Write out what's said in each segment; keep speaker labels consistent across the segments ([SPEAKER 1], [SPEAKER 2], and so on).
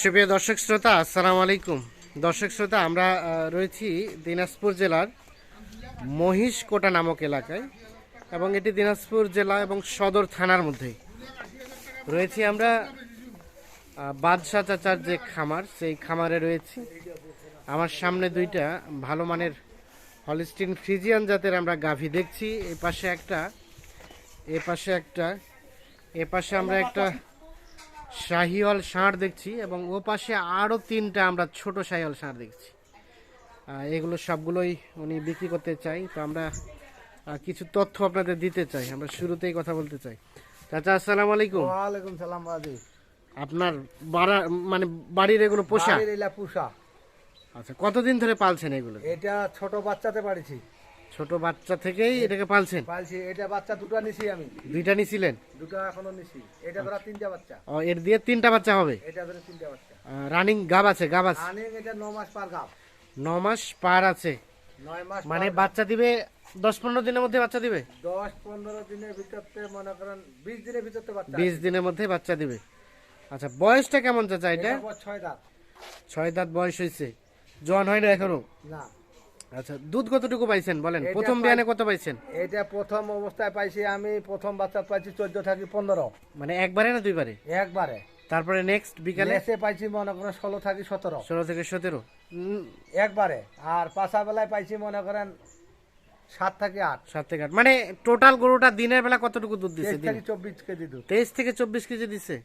[SPEAKER 1] সুপ্রিয় দর্শক শ্রোতা আসসালামু আলাইকুম। দর্শক শ্রোতা, আমরা রয়েছি দিনাজপুর জেলার মহিষকোটা নামক এলাকায় এবং এটি দিনাজপুর জেলা এবং সদর থানার মধ্যে রয়েছি আমরা বাদশাহ চাচার যে খামার, সেই খামারে রয়েছি। আমার সামনে দুইটা ভালো মানের হলিস্টিন ফ্রিজিয়ান জাতের আমরা গাভী দেখছি। এ পাশে একটা এ পাশে একটা এ পাশে আমরা একটা শাহিওয়াল ষাঁড় দেখছি এবং ও পাশে আরও তিনটা আমরা ছোট শাহিওয়াল ষাঁড় দেখছি। এগুলো সবগুলোই উনি বিক্রি করতে চাই। তো আমরা কিছু তথ্য আপনাদের দিতে চাই। আমরা শুরুতেই কথা বলতে চাই। চাচা আসসালামু আলাইকুম।
[SPEAKER 2] ওয়ালাইকুম সালাম বাদি
[SPEAKER 1] আপনার বাড়া মানে বাড়ির এগুলো পোষা
[SPEAKER 2] পুষা
[SPEAKER 1] আচ্ছা কতদিন ধরে পালছেন এগুলো?
[SPEAKER 2] এটা ছোট বাচ্চাতে পারিছি।
[SPEAKER 1] ছোট বাচ্চা থেকেই এটাকে পালছেন?
[SPEAKER 2] পালছি। এটা বাচ্চা দুটো নিছি আমি।
[SPEAKER 1] দুইটা নিছিলেন?
[SPEAKER 2] দুটো এখনও নিছি। এটা ধরা তিনটা বাচ্চা।
[SPEAKER 1] ও এর দিয়ে তিনটা বাচ্চা হবে?
[SPEAKER 2] এটা ধরে তিনটা বাচ্চা।
[SPEAKER 1] রানিং গাব আছে গাব আছে।
[SPEAKER 2] রানিং এটা ন মাস পার গাব
[SPEAKER 1] ন মাস পার আছে।
[SPEAKER 2] নয় মাস
[SPEAKER 1] মানে বাচ্চা দিবে দশ পনেরো দিনের মধ্যে বাচ্চা দিবে?
[SPEAKER 2] দশ পনেরো দিনের ভিতরতে মনে করেন বিশ দিনের ভিতরতে বাচ্চা
[SPEAKER 1] বিশ দিনের মধ্যে বাচ্চা দিবে। আচ্ছা বয়সটা কেমন চাচা এটা?
[SPEAKER 2] এটা বর ছয় দাঁত।
[SPEAKER 1] ছয় দাঁত বয়স হয়েছে জোয়ান হয় না এখনও?
[SPEAKER 2] না।
[SPEAKER 1] আচ্ছা দুধ কতটুকু পাইছেন? বলেন প্রথম বিয়ানে কত পাইছেন?
[SPEAKER 2] এটা প্রথম অবস্থায় পাইছি আমি প্রথম বাচ্চা পাইছি চোদ্দ থাকি পনেরো।
[SPEAKER 1] মানে একবারে না দুইবারে?
[SPEAKER 2] একবারে।
[SPEAKER 1] তারপরে নেক্সট বিকালে?
[SPEAKER 2] লেসে পাইছি মনে করেন ষোলো থাকি সতেরো।
[SPEAKER 1] ষোলো থেকে সতেরো?
[SPEAKER 2] একবারে। আর পাশা বেলায় পাইছি মনে করেন সাত থেকে আট।
[SPEAKER 1] সাত থেকে আট। মানে টোটাল গরুটা দিনের বেলা কতটুকু দুধ
[SPEAKER 2] দিচ্ছে থেকে চব্বিশ কেজি দুধ।
[SPEAKER 1] তেইশ থেকে চব্বিশ কেজি দিচ্ছে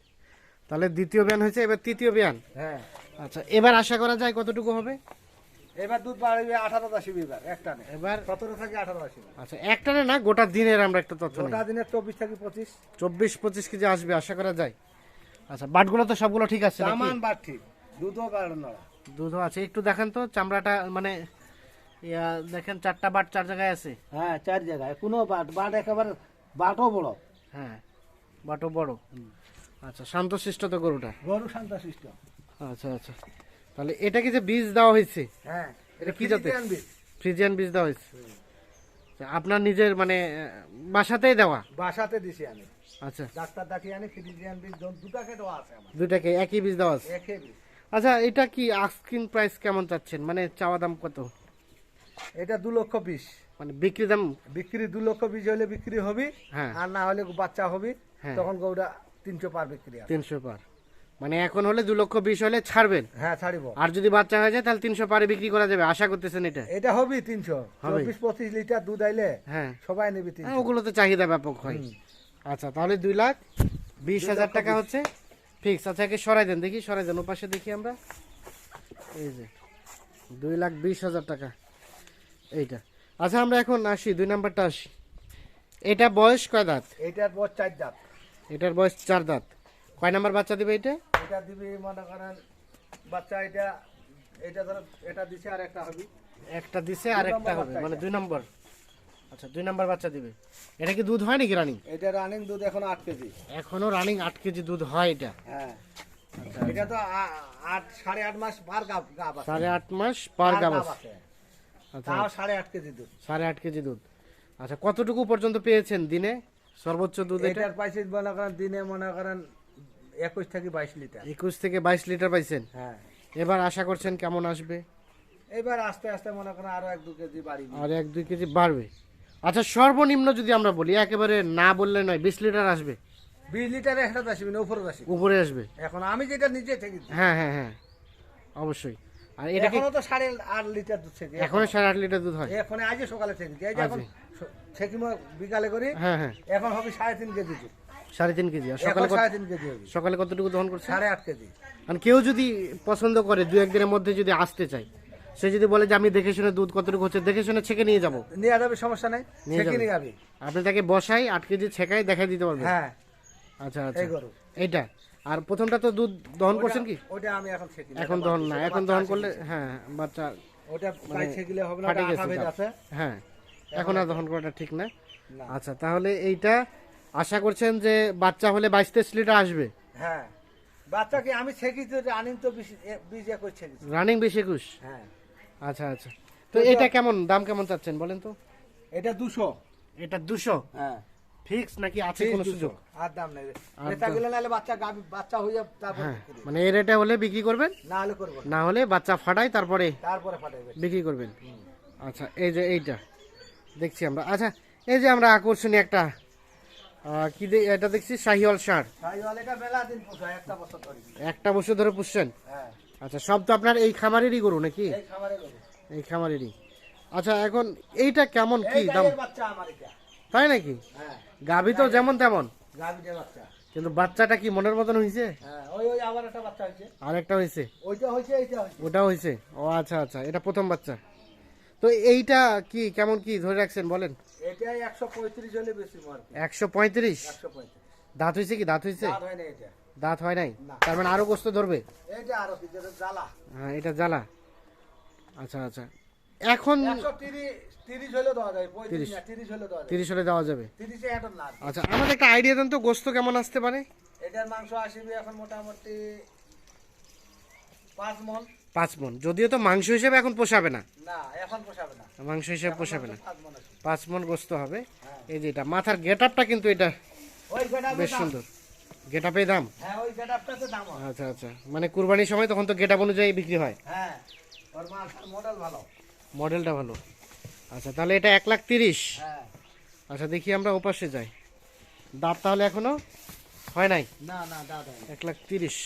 [SPEAKER 1] তাহলে দ্বিতীয় বিয়ান হয়েছে এবার তৃতীয় বিয়ান।
[SPEAKER 2] হ্যাঁ।
[SPEAKER 1] আচ্ছা এবার আশা করা যায় কতটুকু হবে?
[SPEAKER 2] এবার দুধ বাড়বে আঠারো আসিবে এবার একটা নে।
[SPEAKER 1] এবার
[SPEAKER 2] সতেরো থেকে আঠারো আসিবে
[SPEAKER 1] আচ্ছা একটানে না গোটা দিনের আমরা একটা তথ্য
[SPEAKER 2] গোটা দিনে চব্বিশ থেকে পঁচিশ।
[SPEAKER 1] চব্বিশ পঁচিশ কেজি আসবে আশা করা যায়। আচ্ছা বাটগুলো তো সবগুলো ঠিক আছে?
[SPEAKER 2] সামান বার ঠিক দুধও বাড়ে না।
[SPEAKER 1] দুধও আছে একটু দেখেন তো চামড়াটা মানে ইয়া, দেখেন চারটা বাট চার জায়গায় আছে।
[SPEAKER 2] হ্যাঁ চার জায়গায় কোনো বাট বাট একেবারে বাটও বড়।
[SPEAKER 1] হ্যাঁ বাটও বড়। আচ্ছা শান্তশিষ্ট তো গরুটা?
[SPEAKER 2] গরু শান্তশিষ্ট।
[SPEAKER 1] আচ্ছা আচ্ছা। তাহলে এটা কি যে বীজ দেওয়া হয়েছে
[SPEAKER 2] হ্যাঁ
[SPEAKER 1] এটা কি জাতের?
[SPEAKER 2] ফ্রিজিয়ান বীজ।
[SPEAKER 1] দেওয়া হয়েছে। আচ্ছা, আপনার নিজের মানে বাসাতেই দেওয়া?
[SPEAKER 2] বাসাতে দিছি আমি।
[SPEAKER 1] আচ্ছা।
[SPEAKER 2] ডাক্তার দেখিয়ে আনি ফ্রিজিয়ান বীজ দুটাকে দেওয়া আছে আমার।
[SPEAKER 1] দুইটাকে একই বীজ দেওয়া আছে?
[SPEAKER 2] বীজ।
[SPEAKER 1] আচ্ছা এটা কি আস্কিং প্রাইস কেমন চাচ্ছেন? মানে চাওয়া দাম কত?
[SPEAKER 2] এটা দু লক্ষ বিশ।
[SPEAKER 1] মানে বিক্রি দাম?
[SPEAKER 2] বিক্রি দু লক্ষ বিশ হলে বিক্রি হবে
[SPEAKER 1] হ্যাঁ।
[SPEAKER 2] আর না হলে বাচ্চা হবে
[SPEAKER 1] হ্যাঁ।
[SPEAKER 2] তখন গৌড়া তিনশো পার বিক্রি
[SPEAKER 1] তিনশো পার। মানে এখন হলে দু লক্ষ বিশ হলে ছাড়বেন।
[SPEAKER 2] হ্যাঁ ছাড়িব।
[SPEAKER 1] আর যদি বাচ্চা হয়ে যায় তাহলে তিনশো পারে বিক্রি করা যাবে। আশা করতেছেন এটা?
[SPEAKER 2] এটা হবে তিনশো। চব্বিশ পঁচিশ লিটার দুধ আইলে
[SPEAKER 1] হ্যাঁ।
[SPEAKER 2] সবাই নেবে
[SPEAKER 1] হ্যাঁ, ওগুলো তো চাহিদা ব্যাপক হয়। আচ্ছা তাহলে দুই লাখ বিশ হাজার টাকা হচ্ছে ফিক্স। আচ্ছা একে সরাই দেন দেখি সরাই দেন ওপাশে দেখি আমরা। এই যে দুই লাখ বিশ হাজার টাকা। এইটা। আচ্ছা আমরা এখন আসি দুই নাম্বারটা আসি। এটা বয়স কয় দাঁত?
[SPEAKER 2] এটার বয়স চার দাঁত।
[SPEAKER 1] এটার বয়স চার দাঁত। কয় নাম্বার বাচ্চা দিবে এটা?
[SPEAKER 2] এটা দিবি মনে করেন বাচ্চা এটা এটা ধরো এটা দিছে আর একটা হবে।
[SPEAKER 1] একটা দিছে আর একটা হবে মানে দুই নম্বর। আচ্ছা দুই নাম্বার বাচ্চা দিবে। এটা কি দুধ হয় নাকি রানিং?
[SPEAKER 2] এটা রানিং দুধ এখন আট কেজি।
[SPEAKER 1] এখনও রানিং আট কেজি দুধ হয় এটা।
[SPEAKER 2] হ্যাঁ। এটা তো আট সাড়ে আট মাস পার গাব গাব আছে
[SPEAKER 1] সাড়ে আট মাস পার গাব আছে আচ্ছা।
[SPEAKER 2] তাও সাড়ে আট কেজি দুধ।
[SPEAKER 1] সাড়ে আট কেজি দুধ। আচ্ছা কতটুকু পর্যন্ত পেয়েছেন দিনে? সর্বোচ্চ দুধ এটা?
[SPEAKER 2] এটার পাইছে মনে করেন দিনে মনে করেন একুশ থেকে বাইশ লিটার।
[SPEAKER 1] একুশ থেকে বাইশ লিটার পাইছেন?
[SPEAKER 2] হ্যাঁ।
[SPEAKER 1] এবার আশা করছেন কেমন আসবে?
[SPEAKER 2] এবার আস্তে আস্তে মনে করেন আরও এক দু কেজি বাড়ি
[SPEAKER 1] আর এক দুই কেজি বাড়বে। আচ্ছা সর্বনিম্ন যদি আমরা বলি একেবারে না বললে নয় বিশ লিটার আসবে?
[SPEAKER 2] বিশ লিটারে একটা আসবে না উপরে আসবে।
[SPEAKER 1] উপরে আসবে?
[SPEAKER 2] এখন আমি যেটা নিজে থেকে
[SPEAKER 1] হ্যাঁ হ্যাঁ হ্যাঁ। অবশ্যই। আর এটা
[SPEAKER 2] এখনও তো সাড়ে আট লিটার দুধ থেকে।
[SPEAKER 1] এখনও সাড়ে আট লিটার দুধ হয়?
[SPEAKER 2] এখন আজকে সকালে থেকে এখন থেকে বিকালে করি।
[SPEAKER 1] হ্যাঁ হ্যাঁ।
[SPEAKER 2] এখন হবে সাড়ে তিন কেজি দুধ।
[SPEAKER 1] সাড়ে তিন কেজি। আর সকালে কত-
[SPEAKER 2] সাড়ে তিন কেজি হবে।
[SPEAKER 1] সকালে কতটুকু দহন করছে?
[SPEAKER 2] সাড়ে আট কেজি।
[SPEAKER 1] আর কেউ যদি পছন্দ করে দু একদিনের মধ্যে যদি আসতে চায় সে যদি বলে যে আমি দেখে শুনে দুধ কতটুকু হচ্ছে দেখে শুনে ছেঁকে নিয়ে যাব।
[SPEAKER 2] নিয়ে যাবে সমস্যা নাই।
[SPEAKER 1] নিয়ে যাবে।
[SPEAKER 2] নিয়ে যাবে।
[SPEAKER 1] আপনি তাকে বসাই আট কেজি ছেঁকাই দেখাই দিতে পারবেন।
[SPEAKER 2] হ্যাঁ।
[SPEAKER 1] আচ্ছা আচ্ছা।
[SPEAKER 2] এই গরু।
[SPEAKER 1] এইটা। আর প্রথমটা তো দুধ দহন করছেন কি?
[SPEAKER 2] ওটা আমি এখন ছেঁকি
[SPEAKER 1] এখন দহন না এখন দহন করলে হ্যাঁ বাচ্চা
[SPEAKER 2] ওটা কাইছে গেলে হবে না
[SPEAKER 1] ফাটে
[SPEAKER 2] ওটা
[SPEAKER 1] গেছে
[SPEAKER 2] আঠা। আছে।
[SPEAKER 1] হ্যাঁ। এখন আর দহন করাটা ঠিক না।
[SPEAKER 2] না।
[SPEAKER 1] আচ্ছা তাহলে এইটা আশা করছেন যে বাচ্চা হলে বাইশ তেইশ লিটার আসবে?
[SPEAKER 2] হ্যাঁ। বাচ্চাকে আমি ছেঁকি তো আনিন তো বিশ একুশ ছেঁকি
[SPEAKER 1] রানিং বেশ একুশ?
[SPEAKER 2] হ্যাঁ।
[SPEAKER 1] আচ্ছা আচ্ছা। তো এটা কেমন দাম কেমন চাচ্ছেন বলেন তো?
[SPEAKER 2] এটা দুশো।
[SPEAKER 1] এটা দুশো?
[SPEAKER 2] হ্যাঁ।
[SPEAKER 1] ফিক্স নাকি আছে কোনো সুযোগ?
[SPEAKER 2] আর দাম নেই।
[SPEAKER 1] দাম-
[SPEAKER 2] গেলে নাহলে বাচ্চা গাবি বাচ্চা হয়ে যাবে তারপর
[SPEAKER 1] হ্যাঁ। মানে এই রেটে হলে বিক্রি করবেন?
[SPEAKER 2] না হলে করব না।
[SPEAKER 1] হলে বাচ্চা ফাটাই তারপরে
[SPEAKER 2] তারপরে ফাটাইবে
[SPEAKER 1] বিক্রি করবেন। আচ্ছা এই যে এইটা। দেখছি আমরা। আচ্ছা এই যে আমরা আকর্ষণীয় একটা কি এটা দেখছি? শাহিওয়াল
[SPEAKER 2] পোষায় একটা বছর ধরে
[SPEAKER 1] পুষছেন?
[SPEAKER 2] হ্যাঁ।
[SPEAKER 1] আচ্ছা সব তো আপনার এই খামারেরই গরু নাকি?
[SPEAKER 2] এই
[SPEAKER 1] খামারেরই আচ্ছা এখন এইটা কেমন কি দাম? তাই নাকি?
[SPEAKER 2] হ্যাঁ।
[SPEAKER 1] গাভি তো যেমন তেমন। কিন্তু বাচ্চাটা কি মনের মতন হয়েছে
[SPEAKER 2] হ্যাঁ
[SPEAKER 1] আর একটা হয়েছে ওটা হয়েছে ও আচ্ছা আচ্ছা এটা প্রথম বাচ্চা। তো এইটা কি কেমন কি ধরে রাখছেন বলেন।
[SPEAKER 2] এটাই হলে বেশি
[SPEAKER 1] দাঁত কি দাঁত
[SPEAKER 2] হয় না এটা।
[SPEAKER 1] দাঁত হয় নাই? তার মানে আরও গোস্ত ধরবে?
[SPEAKER 2] এইটা আরও কি যেটা জ্বালা।
[SPEAKER 1] হ্যাঁ এটা জ্বালা। আচ্ছা আচ্ছা। এখন
[SPEAKER 2] হলে দেওয়া যায় পঁয়ত্রিশ
[SPEAKER 1] তিরিশ।
[SPEAKER 2] না তিরিশ হলে দেওয়া যায়।
[SPEAKER 1] তিরিশ হলে দেওয়া যাবে?
[SPEAKER 2] না
[SPEAKER 1] আচ্ছা আমাদের একটা আইডিয়া দেন তো গোস্ত কেমন আসতে পারে?
[SPEAKER 2] এটার মাংস আসবে এখন মোটামুটি পাঁচ মন
[SPEAKER 1] পাঁচ মন। যদিও তো মাংস হিসেবে এখন পোষাবে না। মাংস হিসেবে পোষাবে না।
[SPEAKER 2] পাঁচ মন
[SPEAKER 1] গোস্ত হবে।
[SPEAKER 2] হ্যাঁ।
[SPEAKER 1] এই যে এটা মাথার গেট আপটা কিন্তু এটা বেশ সুন্দর। গেট আপে দাম
[SPEAKER 2] হ্যাঁ।
[SPEAKER 1] আচ্ছা আচ্ছা। মানে কুরবানির সময় তখন তো গেট আপ অনুযায়ী বিক্রি হয়।
[SPEAKER 2] হ্যাঁ
[SPEAKER 1] মডেলটা ভালো। আচ্ছা তাহলে এটা এক লাখ তিরিশ। আচ্ছা দেখি আমরা ওপাশে যাই। দাঁত তাহলে এখনও হয় নাই?
[SPEAKER 2] না না দাদা
[SPEAKER 1] এক লাখ তিরিশ।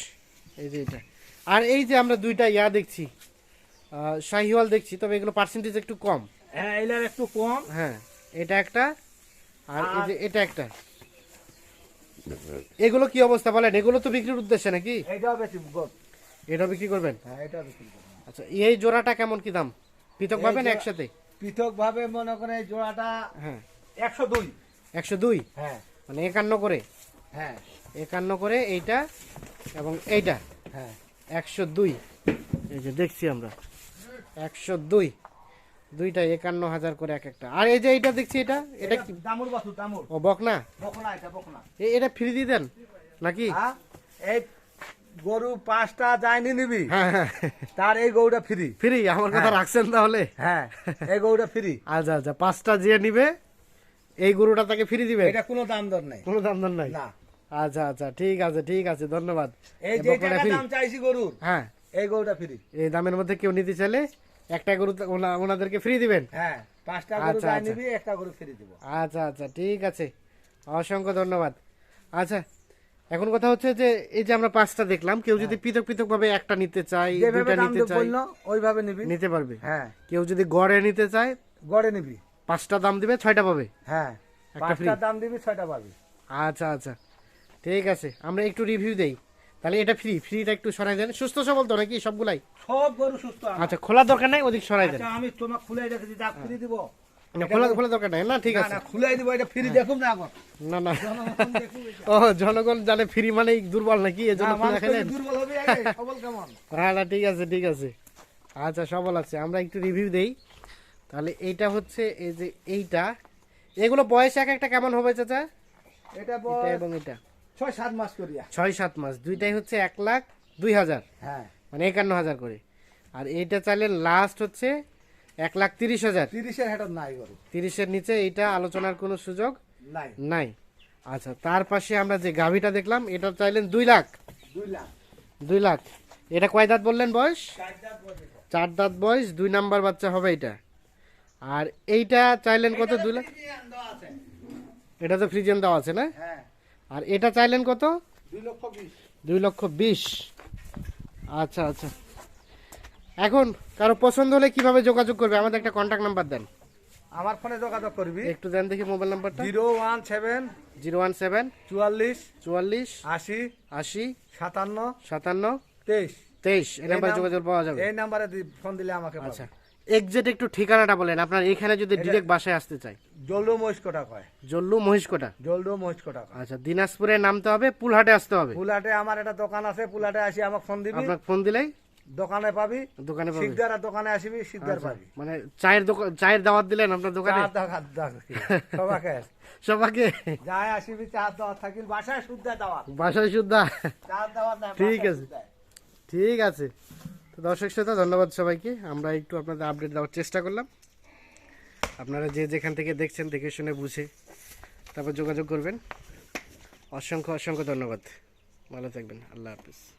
[SPEAKER 1] এই যে এটা। আর এই যে আমরা দুইটা ইয়া দেখছি শাহিওয়াল দেখছি তবে এগুলো পার্সেন্টেজ একটু কম।
[SPEAKER 2] হ্যাঁ এটার একটু কম।
[SPEAKER 1] হ্যাঁ এটা একটা আর এই যে এটা একটা। এগুলো কি অবস্থা বলেন? এগুলো তো বিক্রির উদ্দেশ্যে নাকি?
[SPEAKER 2] এইটাও বেশি
[SPEAKER 1] এটা বিক্রি করবেন?
[SPEAKER 2] হ্যাঁ এটাও বেশি গোট।
[SPEAKER 1] আচ্ছা এই জোড়াটা কেমন কি দাম? পৃথক পাবেন
[SPEAKER 2] জোড়া-
[SPEAKER 1] একসাথে?
[SPEAKER 2] পৃথক ভাবে মনে করে এই জোড়াটা
[SPEAKER 1] হ্যাঁ।
[SPEAKER 2] একশো দুই।
[SPEAKER 1] একশো দুই?
[SPEAKER 2] হ্যাঁ।
[SPEAKER 1] মানে একান্ন করে?
[SPEAKER 2] হ্যাঁ।
[SPEAKER 1] একান্ন করে এইটা এবং এইটা?
[SPEAKER 2] হ্যাঁ।
[SPEAKER 1] একশো দুই। এই যে দেখছি আমরা। একশো দুই। দুইটা একান্ন হাজার করে এক একটা। আর এই যে এইটা দেখছি এটা এটা কি?
[SPEAKER 2] দামুর বাসু দামুর।
[SPEAKER 1] ও বকনা?
[SPEAKER 2] বকনা এটা বকনা।
[SPEAKER 1] এ- এটা ফ্রি দিয়ে দেন? নাকি?
[SPEAKER 2] এই গরু পাঁচটা যায়নি নিবি।
[SPEAKER 1] হ্যাঁ হ্যাঁ।
[SPEAKER 2] তার এই গরুটা ফ্রি।
[SPEAKER 1] ফ্রি? আমার কথা
[SPEAKER 2] হ্যাঁ।
[SPEAKER 1] রাখছেন তাহলে?
[SPEAKER 2] হ্যাঁ এই গরুটা ফ্রি।
[SPEAKER 1] আচ্ছা আচ্ছা। পাঁচটা যে নিবে এই গরুটা তাকে ফ্রি দিবে?
[SPEAKER 2] এটা কোনো দাম দর নাই।
[SPEAKER 1] কোনো দাম দর নাই?
[SPEAKER 2] না।
[SPEAKER 1] আচ্ছা আচ্ছা ঠিক আছে ঠিক আছে ধন্যবাদ।
[SPEAKER 2] এই যে টাকা দাম চাইছি গরুর
[SPEAKER 1] হ্যাঁ।
[SPEAKER 2] এই গরুটা ফ্রি।
[SPEAKER 1] এই দামের মধ্যে কেউ নিতে চাইলে একটা গরু ওনাদেরকে ফ্রি দিবেন।
[SPEAKER 2] হ্যাঁ পাঁচটা গরু
[SPEAKER 1] আচ্ছা, আচ্ছা।
[SPEAKER 2] নিবি একটা গরু ফ্রি দিব।
[SPEAKER 1] আচ্ছা আচ্ছা ঠিক আছে। অসংখ্য ধন্যবাদ। আচ্ছা এখন কথা হচ্ছে যে এই যে আমরা পাঁচটা দেখলাম কেউ যদি পৃথক পৃথক ভাবে একটা নিতে চাই
[SPEAKER 2] দাম
[SPEAKER 1] নিতে চাই
[SPEAKER 2] ওইভাবে নিবি।
[SPEAKER 1] নিতে পারবে।
[SPEAKER 2] হ্যাঁ।
[SPEAKER 1] কেউ যদি গড়ে নিতে চায়
[SPEAKER 2] গড়ে নিবি।
[SPEAKER 1] পাঁচটা দাম দিবে ছয়টা পাবে।
[SPEAKER 2] হ্যাঁ পাঁচটা দাম দিবি ছয়টা পাবি।
[SPEAKER 1] আচ্ছা আচ্ছা। ঠিক আছে আমরা একটু রিভিউ দেই। তাহলে এটা ফ্রি ফ্রিটা একটু সরাই দেন। সুস্থ সবল তো নাকি সবগুলাই?
[SPEAKER 2] সব গরু সুস্থ
[SPEAKER 1] আচ্ছা খোলা দরকার নাই ওদিক সরাই দেন।
[SPEAKER 2] আচ্ছা আমি তোমাকে খুলে রেখেছি যা ফ্রি দিব।
[SPEAKER 1] খোলা খোলা দরকার নাই না ঠিক আছে।
[SPEAKER 2] না খুলে দিব এটা ফ্রি দেখুন না এখন
[SPEAKER 1] না না।
[SPEAKER 2] জনগণ দেখুক এটা।
[SPEAKER 1] ও জনগণ জানে ফ্রি মানে দুর্বল নাকি এই জন্য
[SPEAKER 2] না,
[SPEAKER 1] খোলা খেলেন।
[SPEAKER 2] দুর্বল হবে সবল কেমন?
[SPEAKER 1] হ্যাঁ না ঠিক আছে ঠিক আছে। আচ্ছা সবল আছে আমরা একটু রিভিউ দেই। তাহলে এইটা হচ্ছে এই যে এইটা। এগুলো বয়স এক একটা কেমন হবে চাচা?
[SPEAKER 2] এটা
[SPEAKER 1] এবং এটা।
[SPEAKER 2] ছয় সাত মাস করিয়া।
[SPEAKER 1] ছয় সাত মাস। দুইটাই হচ্ছে এক লাখ দুই হাজার।
[SPEAKER 2] হ্যাঁ।
[SPEAKER 1] মানে একান্ন হাজার করে। আর এইটা চাইলে লাস্ট হচ্ছে এক লাখ তিরিশ হাজার।
[SPEAKER 2] তিরিশের হেটার নাই গরু।
[SPEAKER 1] তিরিশের নিচে এইটা আলোচনার কোনো সুযোগ
[SPEAKER 2] নাই।
[SPEAKER 1] নাই। আচ্ছা তার পাশে আমরা যে গাভিটা দেখলাম এটা চাইলেন দুই লাখ।
[SPEAKER 2] দুই লাখ।
[SPEAKER 1] দুই লাখ। এটা কয় দাঁত বললেন বয়স? চার দাঁত বয়স দুই নাম্বার বাচ্চা হবে এটা আর এইটা চাইলেন কত? দুই লাখ? এটা তো ফ্রিজেন দেওয়া আছে না?
[SPEAKER 2] হ্যাঁ।
[SPEAKER 1] আর এটা চাইলেন কত?
[SPEAKER 2] দুই লক্ষ বিশ।
[SPEAKER 1] আচ্ছা আচ্ছা। এখন কারও পছন্দ হলে কীভাবে যোগাযোগ করবে? আমাদের একটা কন্ট্যাক্ট নাম্বার দেন।
[SPEAKER 2] আমার ফোনে যোগাযোগ করবি?
[SPEAKER 1] একটু দেন দেখি মোবাইল নাম্বারটা
[SPEAKER 2] zero one seven
[SPEAKER 1] zero one seven
[SPEAKER 2] চুয়াল্লিশ
[SPEAKER 1] চুয়াল্লিশ
[SPEAKER 2] আশি
[SPEAKER 1] আশি
[SPEAKER 2] সাতান্ন
[SPEAKER 1] সাতান্ন
[SPEAKER 2] তেইশ।
[SPEAKER 1] তেইশ। এই নাম্বারে যোগাযোগ পাওয়া যাবে।
[SPEAKER 2] এই নাম্বারে ফোন দিলে আমাকে
[SPEAKER 1] আচ্ছা। এক্সাক্ট একটু ঠিকানাটা বলেন আপনার এখানে যদি ডিরেক্ট বাসায় আসতে চাই।
[SPEAKER 2] জল্লু মহিষ কোটা কয়?
[SPEAKER 1] জল্লু মহিষকোটা
[SPEAKER 2] জল্লু মহিষ কোটা
[SPEAKER 1] আচ্ছা দিনাজপুরে নামতে হবে পুলহাটে আসতে হবে।
[SPEAKER 2] পুলহাটে আমার একটা দোকান আছে পুলহাটে আসি আমাকে ফোন দিবি।
[SPEAKER 1] আপনাকে ফোন দিলেই
[SPEAKER 2] দোকানে পাবি।
[SPEAKER 1] দোকানে পাবে।
[SPEAKER 2] আর দোকানে আসবি শিকদার পাবি।
[SPEAKER 1] মানে চায়ের দোকান চায়ের দাওয়াত দিলেন আপনার দোকানে?
[SPEAKER 2] চা দাওয়াত দাও সবাকে
[SPEAKER 1] সবাইকে।
[SPEAKER 2] যাই আসবি চা দাওয়াত থাকিল বাসায় শুদ্ধা দাওয়াত।
[SPEAKER 1] বাসায় সুদ্ধা
[SPEAKER 2] চা দাওয়াত
[SPEAKER 1] ঠিক আছে। ঠিক আছে। তো দর্শক শ্রোতা, ধন্যবাদ সবাইকে। আমরা একটু আপনাদের আপডেট দেওয়ার চেষ্টা করলাম। আপনারা যে যেখান থেকে দেখছেন, দেখে শুনে বুঝে তারপর যোগাযোগ করবেন। অসংখ্য অসংখ্য ধন্যবাদ। ভালো থাকবেন। আল্লাহ হাফিজ।